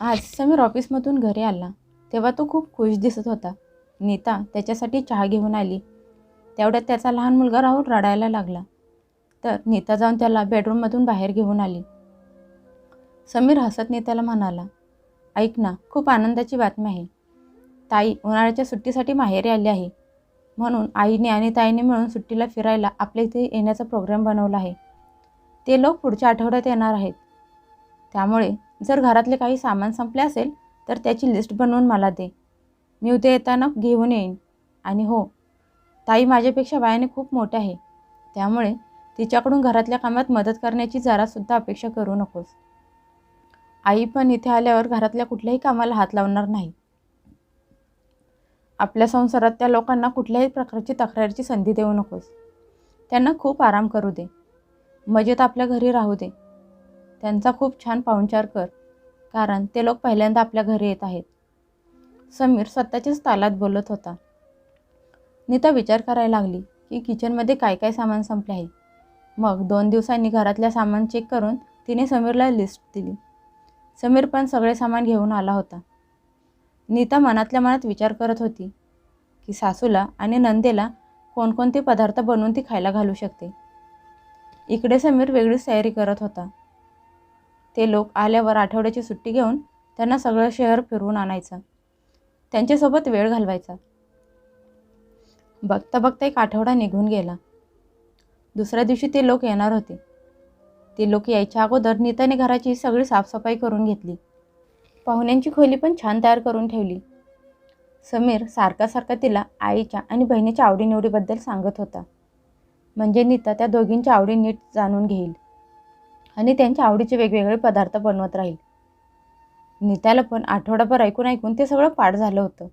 आज समीर ऑफिसमधून घरी आला. तेव्हा तो खूप खुश दिसत होता. नीता त्याच्यासाठी चहा घेऊन आली. तेवढ्यात त्याचा लहान मुलगा राहुल रडायला लागला. तर नीता जाऊन त्याला बेडरूममधून बाहेर घेऊन आली. समीर हसत नीताला म्हणाला ऐक ना खूप आनंदाची बातमी आहे. ताई उन्हाळ्याच्या सुट्टीसाठी माहेरी आली आहे. म्हणून आईने आणि ताईने मिळून सुट्टीला फिरायला आपल्या इथे येण्याचा प्रोग्राम बनवला आहे. ते लोक पुढच्या आठवड्यात येणार आहेत. त्यामुळे जर घरातले काही सामान संपले असेल तर त्याची लिस्ट बनवून मला दे. मी उद्या येताना घेऊन येईन. आणि हो ताई माझ्यापेक्षा बायाने खूप मोठे आहे. त्यामुळे तिच्याकडून घरातल्या कामात मदत करण्याची जरासुद्धा अपेक्षा करू नकोस. आई पण इथे आल्यावर घरातल्या कुठल्याही कामाला हात लावणार नाही. आपल्या संसारात त्या लोकांना कुठल्याही प्रकारची तक्रारीची संधी देऊ नकोस. त्यांना खूप आराम करू दे. मजेत आपल्या घरी राहू दे. त्यांचा खूप छान पाहुणचार कर कारण ते लोक पहिल्यांदा आपल्या घरी येत आहेत. समीर स्वतःच्याच तालात बोलत होता. नीता विचार करायला लागली की किचनमध्ये काय काय सामान संपले आहे. मग दोन दिवसांनी घरातल्या सामान चेक करून तिने समीरला लिस्ट दिली. समीर पण सगळे सामान घेऊन आला होता. नीता मनातल्या मनात विचार करत होती की सासूला आणि नंदेला कोणकोणते पदार्थ बनवून ती खायला घालू शकते. इकडे समीर वेगळीच तयारी करत होता. ते लोक आल्यावर आठवड्याची सुट्टी घेऊन त्यांना सगळं शहर फिरवून आणायचं. त्यांच्यासोबत वेळ घालवायचा. बघता बघता एक आठवडा निघून गेला. दुसऱ्या दिवशी ते लोक येणार होते. ते लोक यायच्या अगोदर नीताने घराची सगळी साफसफाई करून घेतली. पाहुण्यांची खोली पण छान तयार करून ठेवली. समीर सारखा सारखा तिला आईच्या आणि बहिणीच्या आवडीनिवडीबद्दल सांगत होता. म्हणजे नीता त्या दोघींच्या आवडी नीट जाणून घेईल. आणि त्यांच्या आवडीचे वेगवेगळे पदार्थ बनवत राहील. नीताला पण आठवडाभर ऐकून ऐकून ते सगळं पाठ झालं होतं.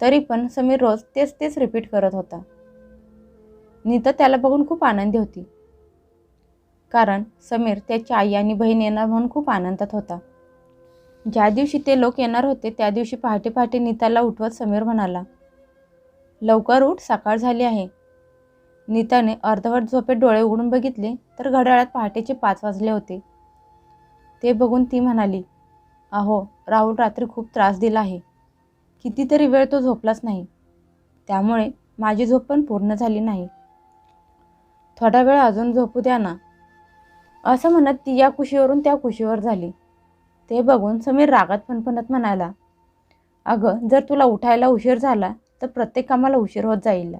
तरी पण समीर रोज तेच तेच रिपीट करत होता. नीता त्याला बघून खूप आनंदी होती. कारण समीर त्याची आई आणि बहीण येणार म्हणून खूप आनंदात होता. ज्या दिवशी ते लोक येणार होते त्या दिवशी पहाटे पहाटे नीताला उठवत समीर म्हणाला लवकर उठ सकाळ झाली आहे. नीताने अर्धवट झोपेत डोळे उघडून बघितले तर घड्याळात पहाटेचे पाच वाजले होते. ते बघून ती म्हणाली अहो राहुल रात्री खूप त्रास दिला आहे. कितीतरी वेळ तो झोपलाच नाही. त्यामुळे माझी झोप पण पूर्ण झाली नाही. थोडा वेळ अजून झोपू द्या ना. असं म्हणत ती या कुशीवरून त्या कुशीवर झाली. ते बघून समीर रागात फणफणत म्हणाला अगं जर तुला उठायला उशीर झाला तर प्रत्येक कामाला उशीर होत जाईल.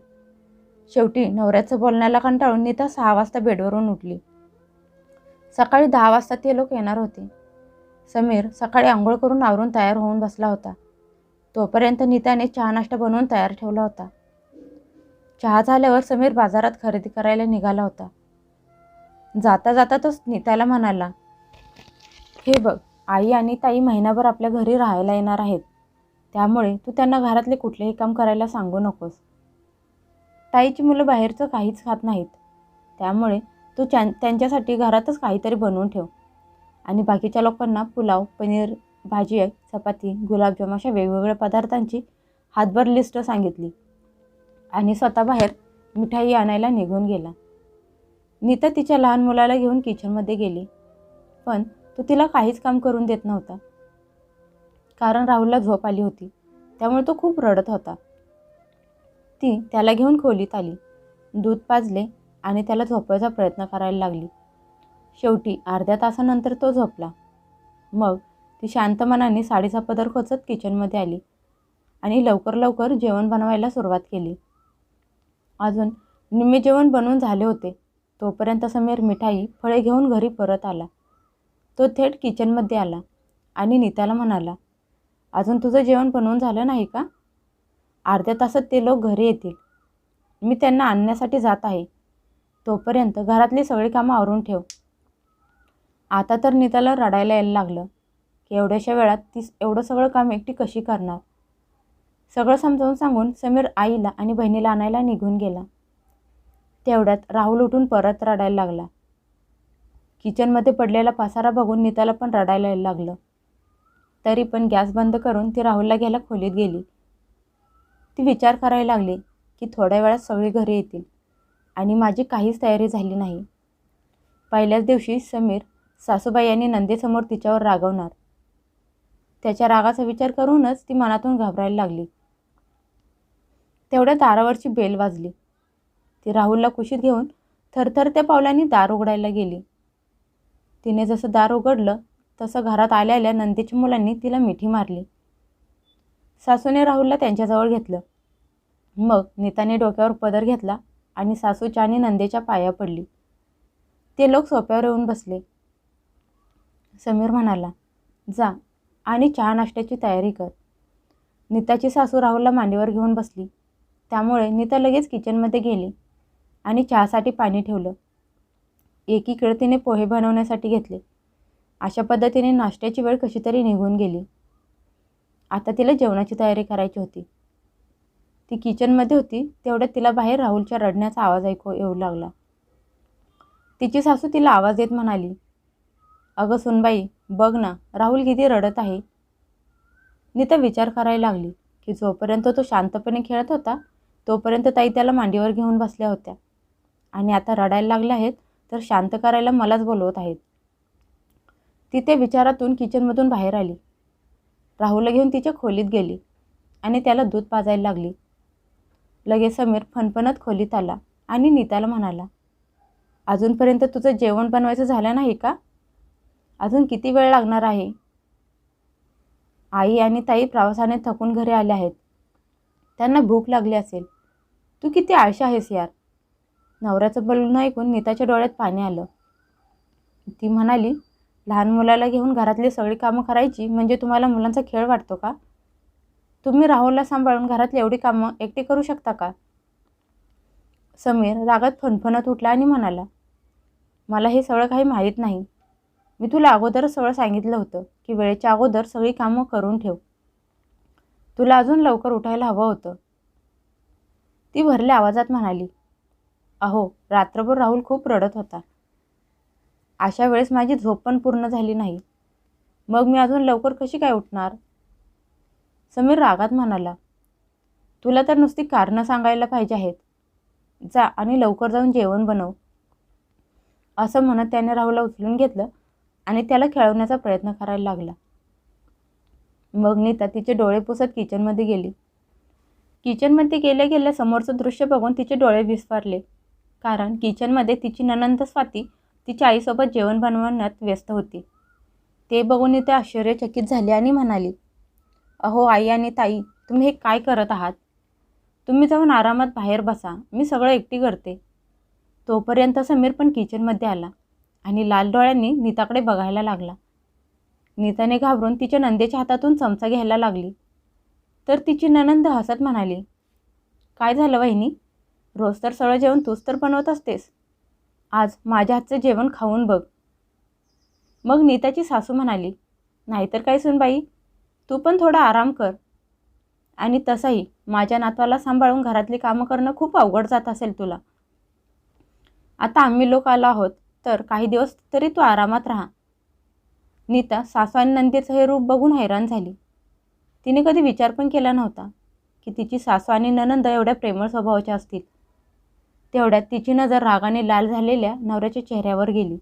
शेवटी नवऱ्याचं बोलण्याला कंटाळून नीता सहा वाजता बेडवरून उठली. सकाळी दहा वाजता ते लोक येणार होते. समीर सकाळी आंघोळ करून आवरून तयार होऊन बसला होता. तोपर्यंत नीताने चहा नाश्ता बनवून तयार ठेवला होता. चहा झाल्यावर समीर बाजारात खरेदी करायला निघाला होता. जाता जाता तो नीताला म्हणाला हे बघ आई आणि ताई महिनाभर आपल्या घरी राहायला येणार आहेत. त्यामुळे तू त्यांना घरातले कुठलेही काम करायला सांगू नकोस. ताईची मुलं बाहेरचं काहीच खात नाहीत. त्यामुळे तू त्यां त्यांच्यासाठी घरातच काहीतरी बनवून ठेव. आणि बाकीच्या लोकांना पुलाव पनीर भाजी चपाती गुलाबजाम अशा वेगवेगळ्या पदार्थांची हातभर लिस्ट सांगितली. आणि स्वतः बाहेर मिठाई आणायला निघून गेला. नीता तिच्या लहान मुलाला घेऊन किचनमध्ये गेली. पण तो तिला काहीच काम करून देत नव्हता. कारण राहुलला झोप आली होती. त्यामुळे तो खूप रडत होता. ती त्याला घेऊन खोलीत आली. दूध पाजले आणि त्याला झोपवायचा प्रयत्न करायला लागली. शेवटी अर्ध्या तासानंतर तो झोपला. मग ती शांत मनाने साडीचा पदर खोचत किचनमध्ये आली आणि लवकर लवकर जेवण बनवायला सुरुवात केली. अजून निम्मे जेवण बनवून झाले होते. तोपर्यंत समीर मिठाई फळे घेऊन घरी परत आला. तो थेट किचनमध्ये आला आणि नीताला म्हणाला अजून तुझं जेवण बनवून झालं नाही का? अर्ध्या तासात ते लोक घरी येतील. मी त्यांना आणण्यासाठी जात आहे. तोपर्यंत घरातली सगळी कामं आवरून ठेव. आता तर नीताला रडायला यायला लागलं. की एवढ्याशा वेळात ती एवढं सगळं काम एकटी कशी करणार? सगळं समजावून सांगून समीर आईला आणि बहिणीला आणायला निघून गेला. तेवढ्यात राहुल उठून परत रडायला लागला. किचनमध्ये पडलेला पसारा बघून नीताला पण रडायला यायला लागलं. तरी पण गॅस बंद करून ती राहुलला घ्यायला खोलीत गेली. ती विचार करायला लागली की थोड्या वेळात सगळी घरी येतील आणि माझी काहीच तयारी झाली नाही. पहिल्याच दिवशी समीर सासूबाई यांनी नंदेसमोर तिच्यावर रागवणार. त्याच्या रागाचा विचार करूनच ती मनातून घाबरायला लागली. तेवढ्या दारावरची बेल वाजली. ती राहुलला कुशीत घेऊन थरथरत्या पावलांनी दार उघडायला गेली. तिने जसं दार उघडलं तसं घरात आलेल्या नंदीच्या मुलांनी तिला मिठी मारली. सासूने राहुलला त्यांच्याजवळ घेतलं. मग नीताने डोक्यावर पदर घेतला आणि सासूच्या आणि नंदेच्या पाया पडली. ते लोक सोप्यावर येऊन बसले. समीर म्हणाला जा आणि चहा नाश्त्याची तयारी कर. नीताची सासू राहुलला मांडीवर घेऊन बसली. त्यामुळे नीता लगेच किचनमध्ये गेली आणि चहासाठी पाणी ठेवलं. एकीकडे तिने पोहे बनवण्यासाठी घेतले. अशा पद्धतीने नाश्त्याची वेळ कशी तरी निघून गेली. आता तिला जेवणाची तयारी करायची होती. ती किचनमध्ये होती तेवढ्यात तिला बाहेर राहुलच्या रडण्याचा आवाज ऐकू येऊ लागला. तिची सासू तिला आवाज देत म्हणाली अगं सुनबाई बघ ना राहुल किती रडत आहे. नीता विचार करायला लागली की जोपर्यंत तो शांतपणे खेळत होता तोपर्यंत ताई त्याला मांडीवर घेऊन बसल्या होत्या. आणि आता रडायला लागल्या आहेत तर शांत करायला मलाच बोलवत आहेत. ती त्या विचारातून किचनमधून बाहेर आली. राहुलला घेऊन तिच्या खोलीत गेली आणि त्याला दूध पाजायला लागली. लगेच समीर फणफणत खोलीत आला आणि नीताला म्हणाला अजूनपर्यंत तुझं जेवण बनवायचं झालं नाही का? अजून किती वेळ लागणार आहे? आई आणि ताई प्रवासाने थकून घरी आल्या आहेत. त्यांना भूक लागली असेल. तू किती आळशी आहेस यार. नवऱ्याचं बोलणं ऐकून नीताच्या डोळ्यात पाणी आलं. ती म्हणाली लहान मुलाला घेऊन घरातली सगळी कामं करायची म्हणजे तुम्हाला मुलांचा खेळ वाटतो का? तुम्ही राहुलला सांभाळून घरातली एवढी कामं एकटी करू शकता का? समीर रागात फणफणत उठला आणि म्हणाला मला हे सगळं काही माहीत नाही. मी तुला अगोदरच सगळं सांगितलं होतं की वेळेच्या अगोदर सगळी कामं करून ठेव. तुला अजून लवकर उठायला हवं होतं. ती भरल्या आवाजात म्हणाली अहो रात्रभर राहुल खूप रडत होता. अशा वेळेस माझी झोप पण पूर्ण झाली नाही. मग मी अजून लवकर कशी काय उठणार? समीर रागात म्हणाला तुला तर नुसती कारणं सांगायला पाहिजे आहेत. जा आणि लवकर जाऊन जेवण बनव. असं म्हणत त्याने राहुलला उचलून घेतलं आणि त्याला खेळवण्याचा प्रयत्न करायला लागला. मग नीता तिचे डोळे पुसत किचनमध्ये गेली. किचनमध्ये गेल्या गेल्या समोरचं दृश्य बघून तिचे डोळे विस्फारले. कारण किचनमध्ये तिची ननंद स्वाती तिच्या आईसोबत जेवण बनवण्यात व्यस्त होती. ते बघून ते आश्चर्यचकित झाले आणि म्हणाली अहो आई आणि ताई तुम्ही हे काय करत आहात? तुम्ही जाऊन आरामात बाहेर बसा मी सगळं एकटी करते. तोपर्यंत समीर पण किचनमध्ये आला आणि लाल डोळ्यांनी नीताकडे बघायला लागला. नीताने घाबरून तिच्या नंदेच्या हातातून चमचा घ्यायला लागली. तर तिची ननंद हसत म्हणाली काय झालं वहिनी? रोज तर सगळं जेवण तूच तर बनवत असतेस. आज माझ्या हातचं जेवण खाऊन बघ. मग नीताची सासू म्हणाली नाहीतर काय सुनबाई तू पण थोडा आराम कर. आणि तसंही माझ्या नातवाला सांभाळून घरातली कामं करणं खूप अवघड जात असेल तुला. आता आम्ही लोक आलो आहोत तर काही दिवस तरी तू आरामात राहा. नीता सासू आणि नंदीचं हे रूप बघून हैराण झाली. तिने कधी विचार पण केला नव्हता की तिची सासू आणि ननंद एवढ्या प्रेमळ स्वभावाच्या असतील. तेवढ्यात तिची नजर रागाने लाल झालेल्या नवऱ्याच्या चेहऱ्यावर गेली.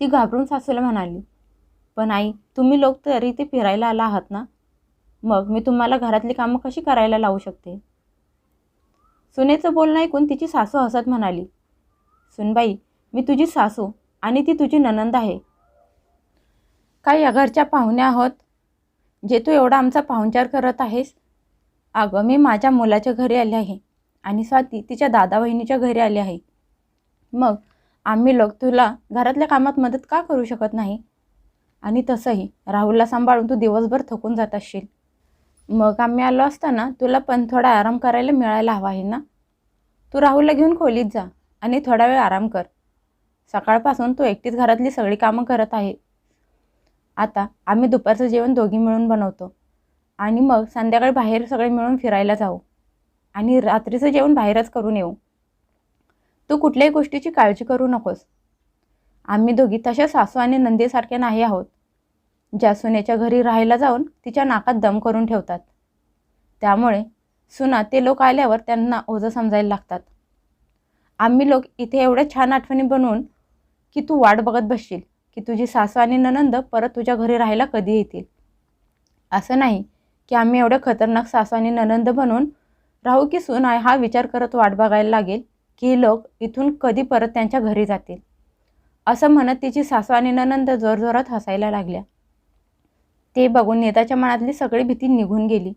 ती घाबरून सासूला म्हणाली पण आई तुम्ही लोक तरी ते फिरायला आला आहात ना? मग मी तुम्हाला घरातली कामं कशी करायला लावू शकते? सुनेचं बोलणं ऐकून तिची सासू हसत म्हणाली सुनबाई मी तुझी सासू आणि ती तुझी ननंद आहे. काय या घरच्या पाहुण्या आहोत? जे तू एवढा आमचा पाहुणचार करत आहेस? अगं मी माझ्या मुलाच्या घरी आले आहे. आणि स्वाती तिच्या दादा बहिणीच्या घरी आली आहे. मग आम्ही लोक तुला घरातल्या कामात मदत का करू शकत नाही? आणि तसंही राहुलला सांभाळून तू दिवसभर थकून जात असशील. मग आम्ही आलो असताना तुला पण थोडा आराम करायला मिळायला हवा आहे ना? तू राहुलला घेऊन खोलीत जा आणि थोडा वेळ आराम कर. सकाळपासून तू एकटीच घरातली सगळी कामं करत आहे. आता आम्ही दुपारचं जेवण दोघी मिळून बनवतो. आणि मग संध्याकाळी बाहेर सगळे मिळून फिरायला जाऊ. आणि रात्रीचं जेवण बाहेरच करून येऊ. तू कुठल्याही गोष्टीची काळजी करू नकोस. आम्ही दोघी तशा सासू आणि नंदीसारख्या नाही आहोत. ज्या सुनेच्या घरी राहायला जाऊन तिच्या नाकात दम करून ठेवतात. त्यामुळे सुना ते लोक आल्यावर त्यांना ओझं समजायला लागतात. आम्ही लोक इथे एवढ्या छान आठवणी बनवून की तू वाट बघत बसशील की तुझी सासू आणि ननंद परत तुझ्या घरी राहायला कधी येतील? असं नाही की आम्ही एवढं खतरनाक सासू आणि ननंद बनवून राहू की सून आहे हा विचार करत वाट बघायला लागेल की लोक इथून कधी परत त्यांच्या घरी जातील. असं म्हणत तिची सासू आणि ननंद जोरजोरात हसायला लागल्या. ते बघून नेताच्या मनातली सगळी भीती निघून गेली.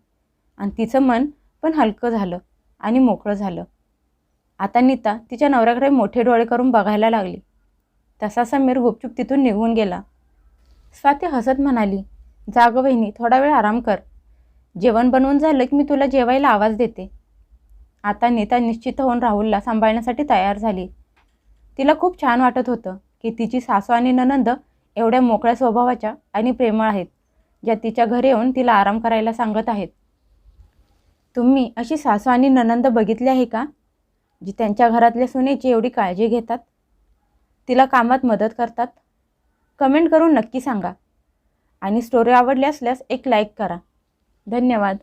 आणि तिचं मन पण हलकं झालं आणि मोकळं झालं. आता नीता तिच्या नवऱ्याकडे मोठे डोळे करून बघायला लागली. तसा समीर गुपचूप तिथून निघून गेला. स्वाती हसत म्हणाली जाग वहिनी थोडा वेळ आराम कर. जेवण बनवून झालं की मी तुला जेवायला आवाज देते. आता नीता निश्चित होऊन राहुलला सांभाळण्यासाठी तयार झाली. तिला खूप छान वाटत होतं की तिची सासू आणि ननंद एवढ्या मोकळ्या स्वभावाच्या आणि प्रेमळ आहेत ज्या तिच्या घरी येऊन तिला आराम करायला सांगत आहेत. तुम्ही अशी सासू आणि ननंद बघितली आहे का? जी त्यांच्या घरातल्या सुनेची एवढी काळजी घेतात? तिला कामात मदत करतात? कमेंट करून नक्की सांगा. आणि स्टोरी आवडली असल्यास एक लाईक करा. धन्यवाद.